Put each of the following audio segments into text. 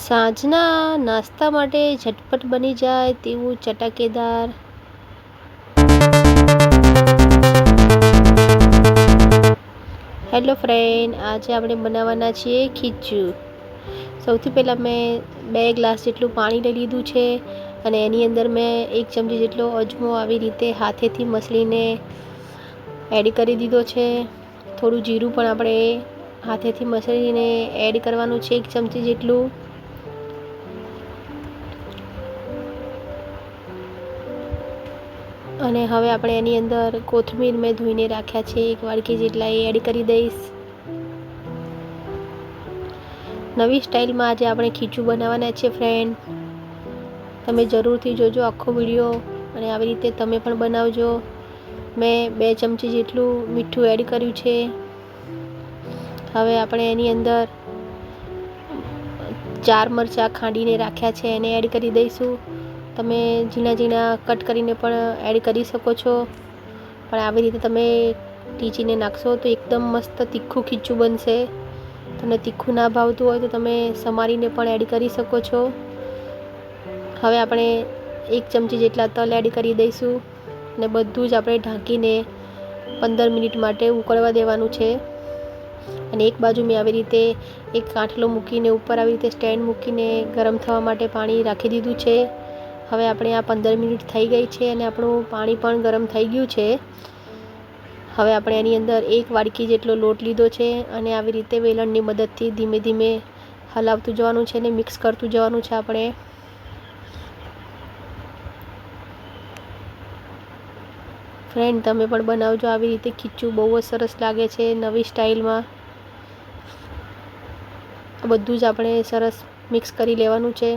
સાંજના નાસ્તા માટે ઝટપટ બની જાય તેવું ચટાકેદાર. હેલો ફ્રેન્ડ આજે આપણે બનાવવાના છીએ ખીચું. સૌથી પહેલાં મેં બે ગ્લાસ જેટલું પાણી લઈ લીધું છે અને એની અંદર મેં એક ચમચી જેટલો અજમો આવી રીતે હાથેથી મસળીને એડ કરી દીધો છે. થોડું જીરું પણ આપણે હાથેથી મસળીને એડ કરવાનું છે, એક ચમચી જેટલું. અને હવે આપણે એની અંદર કોથમીર મેં ધોઈને રાખ્યા છે, એક વાડકી જેટલા એ એડ કરી દઈશ. નવી સ્ટાઇલમાં આજે આપણે ખીચું બનાવવાના છે ફ્રેન્ડ તમે જરૂરથી જોજો આખો વીડિયો અને આવી રીતે તમે પણ બનાવજો. મેં બે ચમચી જેટલું મીઠું એડ કર્યું છે. હવે આપણે એની અંદર ચાર મરચાં ખાંડીને રાખ્યા છે, એને એડ કરી દઈશું. તમે ઝીણા ઝીણા કટ કરીને પણ એડ કરી શકો છો. પણ આવી રીતે તમે ટીચીને નાખશો તો એકદમ મસ્ત તીખું ખીચું બનશે. તમને તીખું ના ભાવતું હોય તો તમે સમારીને પણ એડ કરી શકો છો. હવે આપણે એક ચમચી જેટલા તલ એડ કરી દઈશું અને બધું જ આપણે ઢાંકીને પંદર મિનિટ માટે ઉકળવા દેવાનું છે. અને એક બાજુ મેં આવી રીતે એક કાંઠલો મૂકીને, ઉપર આવી રીતે સ્ટેન્ડ મૂકીને ગરમ થવા માટે પાણી રાખી દીધું છે. હવે આપણે આ પંદર મિનિટ થઈ ગઈ છે અને આપણું પાણી પણ ગરમ થઈ ગયું છે. હવે આપણે એની અંદર એક વાડકી જેટલો લોટ લીધો છે અને આવી રીતે વેલણની મદદથી ધીમે ધીમે હલાવતું જવાનું છે અને મિક્સ કરતું જવાનું છે આપણે. ફ્રેન્ડ, તમે પણ બનાવજો. આવી રીતે ખીચું બહુ જ સરસ લાગે છે નવી સ્ટાઇલમાં. બધું જ આપણે સરસ મિક્સ કરી લેવાનું છે.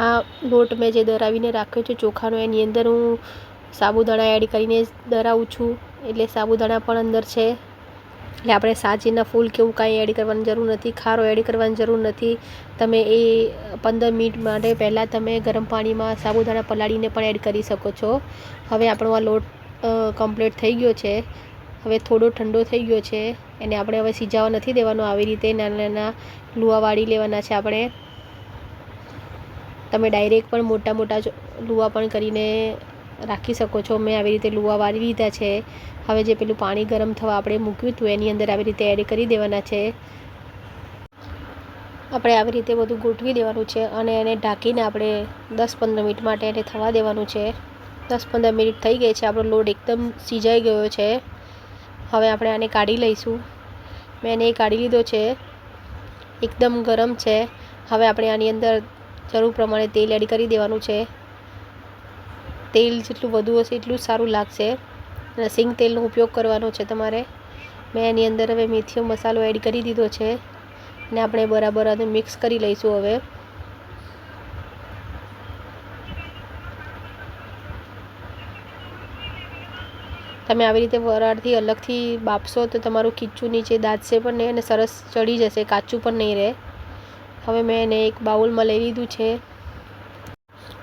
આ લોટ મેં જે દરાવીને રાખ્યો છે, ચોખાનો એની અંદર હું સાબુદાણા એડ કરીને દરાવું છું. એટલે સાબુદાણા પણ અંદર છે. એટલે આપણે સાજીના ફૂલ કે એવું કાંઈ એડ કરવાની જરૂર નથી, ખારો એડ કરવાની જરૂર નથી. તમે એ પંદર મિનિટ માટે પહેલાં તમે ગરમ પાણીમાં સાબુદાણા પલાળીને પણ એડ કરી શકો છો. હવે આપણો આ લોટ કમ્પ્લીટ થઈ ગયો છે. હવે થોડો ઠંડો થઈ ગયો છે. એને આપણે હવે સિજાવા નથી દેવાનો. આવી રીતે નાના નાના લુવા વાળી લેવાના છે આપણે. તમે ડાયરેક્ટ પણ મોટા મોટા લુવા પણ કરીને રાખી શકો છો. મેં આવી રીતે લુવા વાળી લીધા છે. હવે જે પેલું પાણી ગરમ થવા આપણે મૂક્યું હતું, એની અંદર આવી રીતે એડ કરી દેવાના છે. આપણે આવી રીતે બધું ગોઠવી દેવાનું છે અને એને ઢાંકીને આપણે દસ પંદર મિનિટ માટે એને થવા દેવાનું છે. દસ પંદર મિનિટ થઈ ગઈ છે, આપણો લોટ એકદમ સિજાઈ ગયો છે. હવે આપણે આને કાઢી લઈશું. મેં એને કાઢી લીધો છે. એકદમ ગરમ છે. હવે આપણે આની અંદર જરૂર પ્રમાણે તેલ એડ કરી દેવાનું છે. તેલ જેટલું વધુ હશે એટલું સારું લાગશે. અને સિંગ તેલનો ઉપયોગ કરવાનો છે તમારે. મેં એની અંદર હવે મેથીઓ મસાલો એડ કરી દીધો છે. અને આપણે બરાબર આને મિક્સ કરી લઈશું હવે. તમે આવી રીતે વરાળથી અલગથી બાફશો તો તમારું ખીચું નીચે દાદશે પણ નહીં અને સરસ ચડી જશે, કાચું પણ નહીં રહે. હવે મેં એને એક બાઉલમાં લઈ લીધું છે.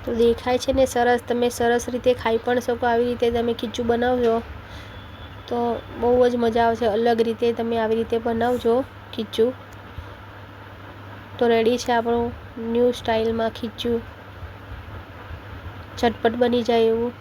તો દેખાય છે ને સરસ, તમે સરસ રીતે ખાઈ પણ શકો આવી રીતે તમે ખીચું બનાવજો. તો બહુ જ મજા આવશે અલગ રીતે તમે આવી રીતે બનાવજો ખીચું. તો રેડી છે આપણું ન્યૂ સ્ટાઇલમાં ખીચું. ઝટપટ બની જાય એવું.